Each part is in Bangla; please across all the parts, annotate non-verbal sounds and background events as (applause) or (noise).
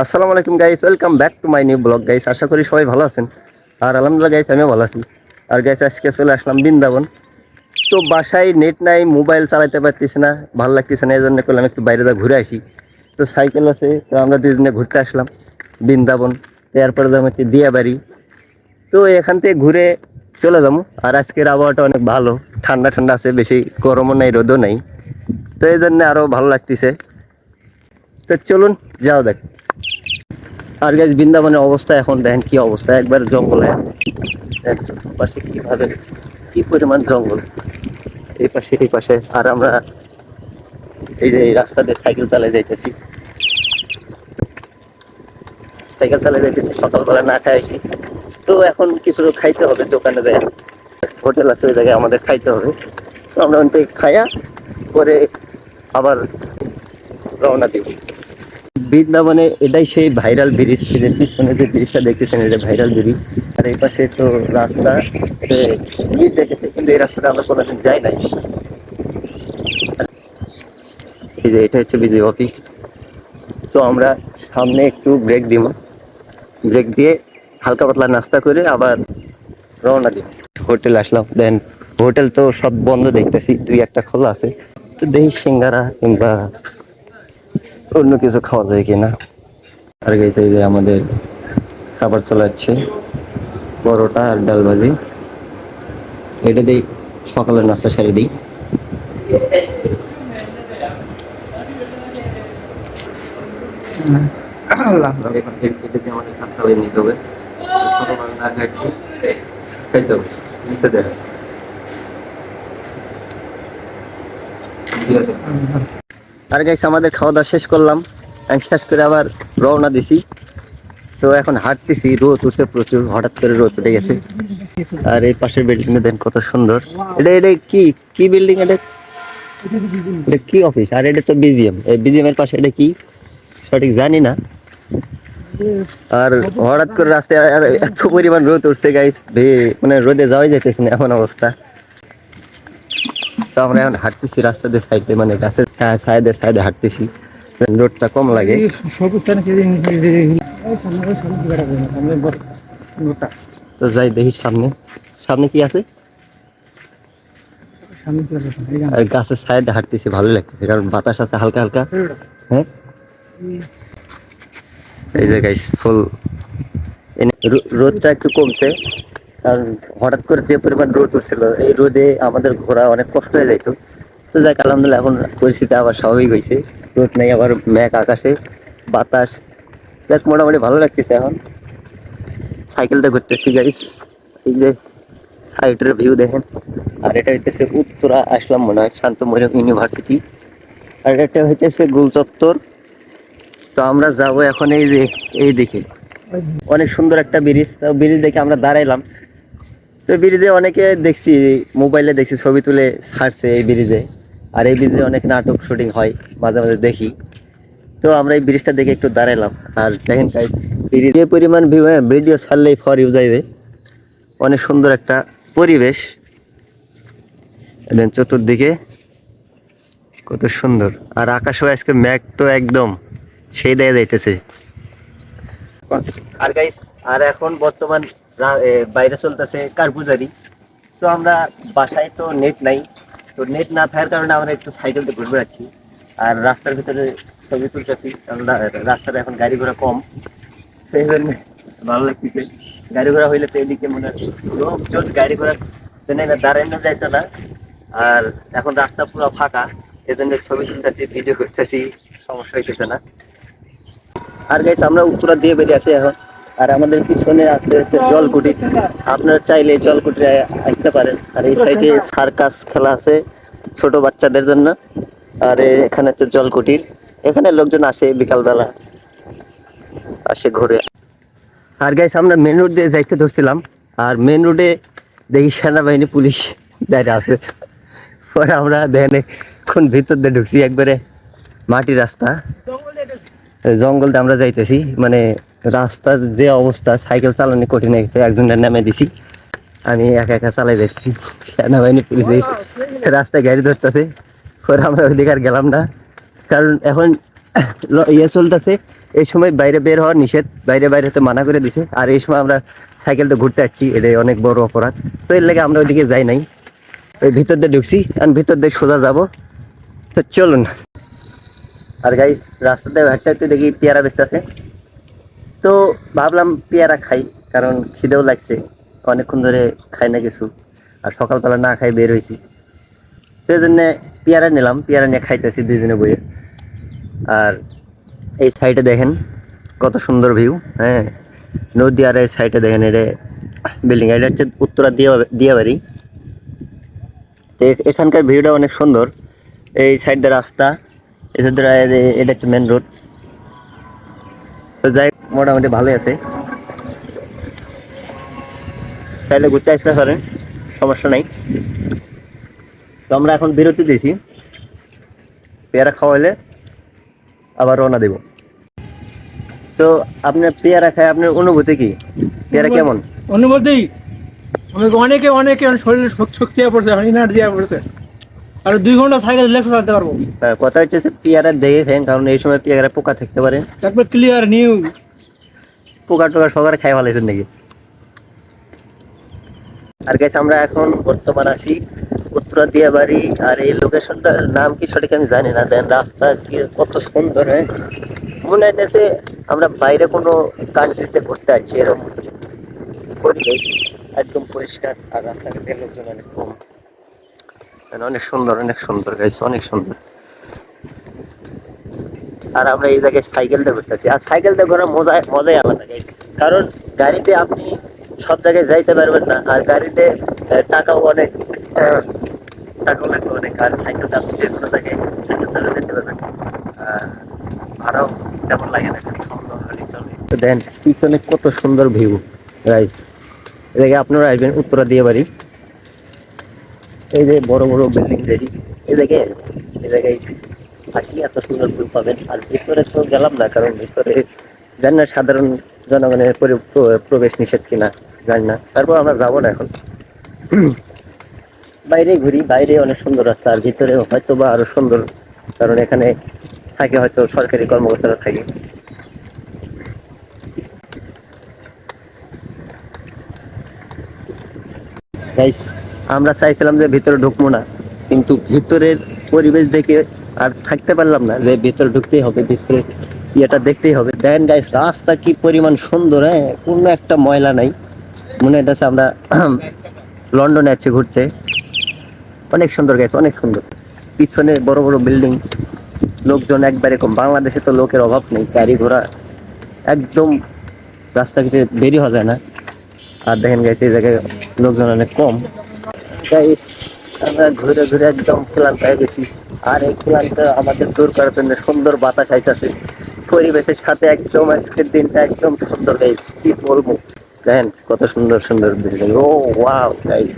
আসসালামু আলাইকুম guys welcome back to my new blog guys আশা করি সবাই ভালো আছেন। আর আলহামদুলিল্লাহ গাইস আমিও ভালো আছি। আর গাইস আজকে চলে আসলাম বৃন্দাবন। তো বাসায় নেট নাই মোবাইল চালাতে পারতেছি না, ভালো লাগতেছে না এই জন্য করলাম একটু বাইরে যা ঘুরে আসি। তো সাইকেল আছে, তো আমরা দুজনে ঘুরতে আসলাম বৃন্দাবন। এরপরে যাব হচ্ছে দিয়াবাড়ি। তো এখান থেকে ঘুরে চলে যাব। আর আজকের আবহাওয়াটা অনেক ভালো, ঠান্ডা ঠান্ডা আছে, বেশি গরমও নাই, রোদও নাই। তো এই জন্য আরও ভালো লাগতেছে। তো চলুন যাও দেখ আর গাছ বৃন্দাবনের অবস্থা এখন দেখেন কি অবস্থা, একবার জঙ্গলে। পাশে কীভাবে, কি পরিমাণ জঙ্গল। এই পাশে এই পাশে। আর আমরা এই যে এই রাস্তা দিয়ে সাইকেল চালিয়ে যাইতেছি। সাইকেল চালিয়ে যাইতেছি, সকালবেলা না খাইছি তো এখন কিছু খাইতে হবে, দোকানে যায় হোটেল আছে, ওই জায়গায় আমাদের খাইতে হবে। তো আমরা ওখান থেকে খাইয়া পরে আবার রওনা দিব। বৃন্দাবনে এটাই সেই ভাইরাল ব্রিজ পিছনে যে ব্রিজটা দেখতেছেন এটা ভাইরাল ব্রিজ আর এই পাশে তো রাস্তা ব্রিজ কিন্তু এই রাস্তাটা আমরা কোনোদিন যাই নাই। এই যে এটা হচ্ছে বিজয় অফিস তো আমরা সামনে একটু ব্রেক দিব। ব্রেক দিয়ে হালকা পাতলা নাস্তা করে আবার রওনা দিব। হোটেল আসলাম দেন হোটেল তো সব বন্ধ দেখতেছি, দুই একটা খোলা আছে। তো দেখি সিঙ্গারা কিংবা অন্য কিছু খাওয়া যায় কিনা? আর গাইতে যে আমাদের খাবার চলে যাচ্ছে পরোটা আর ডাল ভাজি। এটা দিই সকালের নাস্তা সেরে দিই। আছে আর গাইস আমাদের খাওয়া দাওয়া শেষ করলাম। শেষ করে আবার রওনা দিছি। তো এখন হাঁটতেছি, রোদ উঠছে প্রচুর, হঠাৎ করে রোদ উঠে গেছে। আর এই পাশের বিল্ডিংটা দেন কত সুন্দর। এটা এটা কি কি বিল্ডিং এটা? এটা কি অফিস আর এটা তো বিজিএম এই বিজিএম এর পাশে এটা কি? সঠিক জানি না। আর হঠাৎ করে রাস্তায় এত পরিমাণ রোদ উঠছে গাইস মানে রোদে যাওয়াই যাইতেছে না, এমন অবস্থা। তো আমরা এখন হাঁটতেছি রাস্তা দিয়ে সাইডে মানে গাছের ছায়া ছায়া সাইডে হাঁটতেছি। রোডটা কম লাগে। তো যাই দেখি সামনে। সামনে কি আছে? সামনে কি আছে? আর গাছের সাইডে হাঁটতেছি ভালো লাগতেছে কারণ বাতাস আছে হালকা হালকা। হ্যাঁ? এই যে গাইস ফুল। রোদটা একটু কমছে। কারণ হঠাৎ করে যে পরিমাণ রোদ উঠছিল, এই রোদে আমাদের ঘোরা অনেক কষ্ট হয়ে যাইতো। তো যাক, আলহামদুলিল্লাহ, এখন পরিস্থিতি আবার স্বাভাবিক হয়েছে রোদ নেই, আবার মেঘ আকাশে, বাতাস। দেখ মোটামুটি ভালো লাগতেছে এখন। সাইকেলটা ঘুরতেছি গাইস এই যে সাইডের ভিউ দেখেন। আর এটা হইতেছে উত্তরা আসলাম মনে হয় শান্ত মরিয়ম ইউনিভার্সিটি আর এটা হইতেছে গোলচত্বর তো আমরা যাব এখন এই যে, এই দিকে। অনেক সুন্দর একটা ব্রিজ। তো ব্রিজ দেখে আমরা দাঁড়াইলাম। তো ব্রিজে অনেকে দেখছি, মোবাইলে দেখছি, ছবি তুলে ছাড়ছে এই ব্রিজে। আর এই ব্রিজে অনেক নাটক শুটিং হয়, মাঝে মাঝে দেখি। তো আমরা এই ব্রিজটা দেখে একটু দাঁড়াইলাম। আর দেখেন ব্রিজ যে পরিমাণ ভিউ হ্যাঁ ভিডিও ছাড়লেই ফর ইউ যাইবে। অনেক সুন্দর একটা পরিবেশ। দেন চতুর্দিকে কত সুন্দর। আর আকাশও আজকে মেঘ তো একদম সেই দেয়া যাইতেছে। আর গাইস আর এখন বর্তমান বাইরে চলতেছে কারপুজারি তো আমরা বাসায় তো নেট নাই। তো নেট না থাকার কারণে আমরা একটু সাইকেলতে ঘুরে বেড়াচ্ছি আর রাস্তার ভিতরে ছবি তুলতেছি। কারণ রা- রাস্তাতে এখন গাড়ি ঘোড়া কম। সেই জন্য ভালো লাগতেছে। গাড়ি ঘোড়া হইলে তো এদিকে মনে হয় লোকজন গাড়ি ঘোড়া জন্য না দাঁড়ানো যাইতো না। আর এখন রাস্তা পুরো ফাঁকা। এজন্য ছবি তুলতেছি ভিডিও করতেছি। সমস্যা হইতেছে না। আর গাইস আমরা উত্তরা দিয়ে বেরিয়ে আছি এখন। আর আমাদের পিছনে আছে জলকুটি। আপনারা চাইলে জলকুটি আসতে পারেন। আর এই সাইডে সার্কাস খেলা আছে ছোট বাচ্চাদের জন্য। আর এখানে হচ্ছে জলকুটির। এখানে লোকজন আসে বিকালবেলা। আসে ঘুরে। আর গাইস আমরা মেন রোড দিয়ে যাইতে ধরছিলাম। আর মেন রোডে দেখি সেনাবাহিনী, পুলিশ দাঁড়িয়ে আছে। পরে আমরা দেখেন কোন ভিতর দিয়ে ঢুকছি। একবারে মাটি রাস্তা। জঙ্গল দিয়ে আমরা যাইতেছি। মানে রাস্তার যে অবস্থা, সাইকেল চালানো কঠিন হয়ে গেছে একজনের নামে দিছি। আমি একা একা চালাই যাচ্ছি সেনাবাহিনী, পুলিশ রাস্তায় গাড়ি ধরতেছে। পরে আমরা ওইদিকে আর গেলাম না। কারণ এখন ইয়ে চলতেছে। এই সময় বাইরে বের হওয়ার নিষেধ। বাইরে বাইরে হতে মানা করে দিছে। আর এই সময় আমরা সাইকেল তো ঘুরতে যাচ্ছি। এটা অনেক বড় অপরাধ। তো এর লেগে আমরা ওইদিকে যাই নাই। ওই ভিতর দিয়ে ঢুকছি। আর ভিতর দিয়ে সোজা যাব। তো চলুন। আর গাইস রাস্তাতে হাঁটতে হাঁটতে দেখি পেয়ারা বেচতেছে। তো ভাবলাম পেয়ারা খাই, কারণ খিদেও লাগছে। অনেকক্ষণ ধরে খাই না কিছু, আর সকালবেলা না খাই বের হয়েছি। তো এই জন্যে পেয়ারা নিলাম, পেয়ারা নিয়ে খাইতেছি দুইজনে বইয়ে। আর এই সাইডে দেখেন, কত সুন্দর ভিউ হ্যাঁ। নদী আর এই সাইডে দেখেন, এটা বিল্ডিং, এটা হচ্ছে উত্তরা দিয়া দিয়াবাড়ি। তো এখানকার ভিউটা অনেক সুন্দর। এই সাইড দিয়ে রাস্তা দিয়ে এটা হচ্ছে মেন রোড তো যাই মোটামুটি ভালোই আছে। চাইলে ঘুরতে আসতে পারেন সমস্যা নাই। তো আমরা এখন বিরতি দিয়েছি। পেয়ারা খাওয়া হলে আবার রওনা দেব। তো আপনার পেয়ারা খায় আপনার অনুভূতি কি? পেয়ারা কেমন? অনুভূতি? আমাকে অনেকে অনেকে শরীরে শক্তি হয়ে পড়ছে এনার্জি পড়ছে। আর দুই ঘণ্টা সাইকেল রিল্যাক্স চালাতে পারব। হ্যাঁ, কথা হচ্ছে পেয়ারা দেখে খান কারণ এই সময় পেয়ারা পোকা থাকতে পারে। একবার ক্লিয়ার নিউ পোকা টোকা সকালে খাই ভালো নাকি? আর গেছে আমরা এখন বর্তমান আছি উত্তরা দিয়া বাড়ি আর এই লোকেশনটার নাম কি সঠিক আমি জানি না দেন রাস্তা কি কত সুন্দর হ্যাঁ? মনে হইতেছে আমরা বাইরে কোনো কান্ট্রিতে ঘুরতে যাচ্ছি এরকম। একদম পরিষ্কার আর রাস্তাঘাটে লোকজন অনেক কম। অনেক সুন্দর অনেক সুন্দর গাইছে অনেক সুন্দর। আর আমরা এই জায়গায় সাইকেল দিয়ে ঘুরতেছি। আর সাইকেল দিয়ে ঘোরার মজা মজাই আলাদা, guys। কারণ গাড়িতে আপনি সব জায়গায় যাইতে পারবেন না, আর গাড়িতে টাকাও অনেক টাকাও লাগবে অনেক। আর সাইকেলটা আপনি যে কোনো জায়গায় সাইকেল চালিয়ে যেতে পারবেন। আর ভাড়াও তেমন লাগে না, খালি খাওয়া চলে। দেন পিছনে কত সুন্দর ভিউ রাইস এদিকে আপনারা আসবেন, উত্তরা দিয়ে বাড়ি। এই যে বড় বড় বিল্ডিং দেরি এই জায়গায় এই জায়গায় থাকি এত সুন্দর ভিউ পাবেন। আর ভিতরে তো গেলাম না কারণ ভিতরে জানি না সাধারণ জনগণের প্রবেশ নিষেধ কিনা জানি না। তারপর আমরা যাব না এখন। বাইরে ঘুরি বাইরে অনেক সুন্দর রাস্তা আর ভিতরে হয়তো বা আরও সুন্দর কারণ এখানে থাকে হয়তো সরকারি কর্মকর্তারা থাকে। Guys, আমরা চাইছিলাম যে ভিতরে ঢুকবো না, কিন্তু ভিতরের পরিবেশ দেখে আর থাকতে পারলাম না যে ভিতরে ঢুকতেই হবে, ভিতরে ইয়েটা দেখতেই হবে। দেখেন গাইস রাস্তা কি পরিমাণ সুন্দর হ্যাঁ? কোনো একটা ময়লা নাই। মনে হইতেছে আমরা (clears throat) লন্ডনে আছি ঘুরতে। অনেক সুন্দর গাইস অনেক সুন্দর। পিছনে বড় বড় বিল্ডিং। লোকজন একবারে কম। বাংলাদেশে তো লোকের অভাব নেই, গাড়ি ঘোড়া একদম রাস্তাঘাটে বেরিয়ে হওয়া যায় না। আর দেখেন গাইছে এই জায়গায় লোকজন অনেক কম। গাইস আমরা ঘুরে ঘুরে একদম ক্লান্ত হয়ে গেছি। আর এই ক্লান্ত আমাদের দূর করার জন্য সুন্দর বাতাস আইতাছে। পরিবেশের সাথে একদম আজকের দিনটা একদম সুন্দর গাইস কি বলব? দেখেন কত সুন্দর সুন্দর বিল্ডিং ও ওয়াও গাইস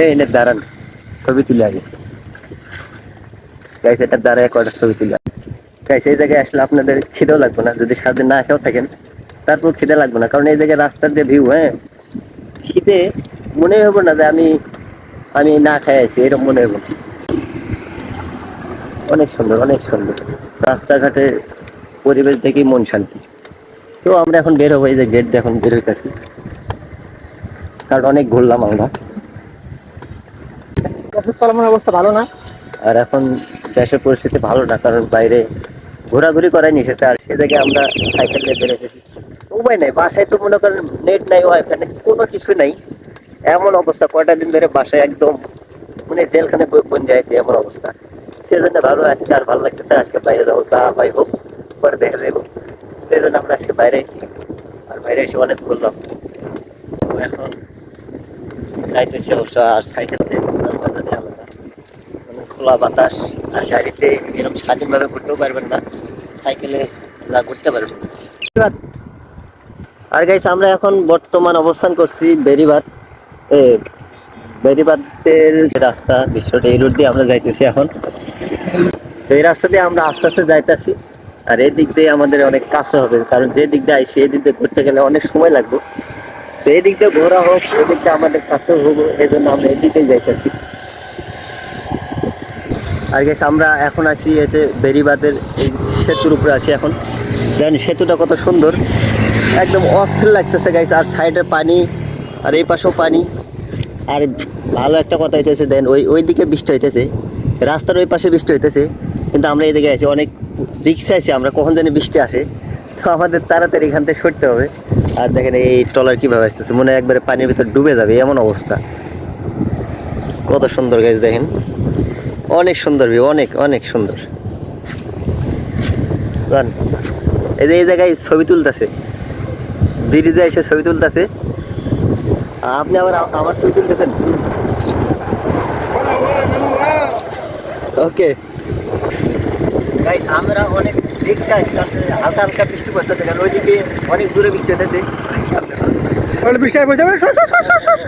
এই এনে দাঁড়ান ছবি তুলে আগে। গাইস এটা দাঁড়ায় কয়টা ছবি তুলে গাইস এই জায়গায় আসলে আপনাদের খিদেও লাগবে না। যদি সারাদিন না খেয়েও থাকেন তারপর খিদে লাগবে না। কারণ এই জায়গায় রাস্তার যে ভিউ হ্যাঁ খিদে মনে হবে না যে আমি আমি না খাই আছি এরকম মনে হবে অনেক সুন্দর অনেক সুন্দর। রাস্তাঘাটে পরিবেশ দেখেই মন শান্তি। তো আমরা এখন বের হব এই যে গেট এখন বের হইতেছি। কারণ অনেক ঘুরলাম আমরা। চালানোর অবস্থা ভালো না? আর এখন দেশের পরিস্থিতি ভালো না কারণ বাইরে ঘোরাঘুরি করাই নিষেধ। আর সে জায়গায় আমরা সাইকেল নিয়ে বেরোতেছি উপায় নাই বাসায় তো মনে করেন নেট নাই ওয়াইফাই নাই কোনো কিছু নাই। এমন অবস্থা, কয়টা দিন ধরে বাসায় একদম মানে জেলখানে ব- বন্দি আছে এমন অবস্থা। সেজন্য ভালো আজকে আর ভালো লাগতেছে আজকে বাইরে যাব চা পাই হোক, পরে দেখে দেবো সেই জন্য আমরা আজকে বাইরে আর বাইরে এসে অনেক তো এখন যাইতেছি অবশ্য আর সাইকেল দিয়ে ঘোরার মজাটাই আলাদা। মানে খোলা বাতাস, আর গাড়িতে এরকম স্বাধীনভাবে ঘুরতেও পারবেন না, সাইকেলে যা ঘুরতে পারবেন। আর গাইস আমরা এখন বর্তমান অবস্থান করছি বেরিবাদ। বেরিবাদের যে রাস্তা বিশ্বটা এই রোড দিয়ে আমরা যাইতেছি এখন। তো এই রাস্তা দিয়ে আমরা আস্তে আস্তে যাইতেছি। আর এই দিক দিয়ে আমাদের অনেক কাছে হবে, কারণ যে দিক দিয়ে আইসি এই দিক দিয়ে ঘুরতে গেলে অনেক সময় লাগবে। তো এই দিক দিয়ে ঘোরা হোক, এই দিক দিয়ে আমাদের কাছেও হোক, এই জন্য আমরা এই দিকে যাইতেছি। আর গেছে আমরা এখন আছি এতে বেরিবাদের এই সেতুর উপরে আছি এখন। দেখেন সেতুটা কত সুন্দর। একদম অস্থির লাগতেছে গাইস আর সাইডে পানি, আর এই পাশেও পানি। আর ভালো একটা কথা হইতেছে, দেন ওই ওই দিকে বৃষ্টি হইতেছে, রাস্তার ওই পাশে বৃষ্টি হইতেছে, কিন্তু আমরা এদিকে আছি, অনেক রিক্সা আছি আমরা, কখন জানি বৃষ্টি আসে। তো আমাদের তাড়াতাড়ি এখান থেকে সরতে হবে। আর দেখেন এই ট্রলার কীভাবে আসতেছে, মনে হয় একবারে পানির ভিতর ডুবে যাবে, এমন অবস্থা। কত সুন্দর গাছ দেখেন। অনেক সুন্দর ভিউ অনেক অনেক সুন্দর। এই যে এই জায়গায় ছবি তুলতেছে। ব্রিজে এসে ছবি তুলতেছে। আপনি আবার আমার ছবি তুলতেছেন? ওকে গাইস আমরা অনেক তাতে হালকা হালকা বৃষ্টি পড়তেছে কারণ ওইদিকে অনেক জোরে বৃষ্টি হতেছে সর, সর।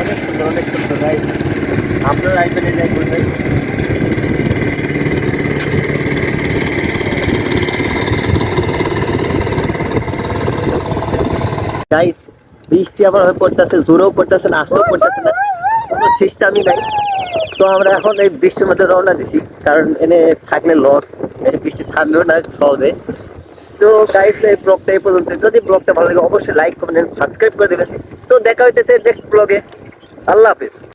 অনেক সুন্দর অনেক সুন্দর গাইস আপনারা আসবেন এই ঘুরবেন গাইস বৃষ্টি আবার পড়তেছে, জোরেও পড়তেছে না, আসতেও পড়তেছে না। কোনো সিস্টেমই নাই। তো আমরা এখন এই বৃষ্টির মধ্যে রওনা দিছি, কারণ এনে থাকলে লস এই বৃষ্টি থামবেও না সহজে। তো গাইস এই ব্লগটা এই পর্যন্ত। যদি ব্লগটা ভালো লাগে, অবশ্যই লাইক কমেন্ট সাবস্ক্রাইব করে দেবেন। তো দেখা হইতেছে নেক্সট ব্লগে আল্লাহ হাফিজ।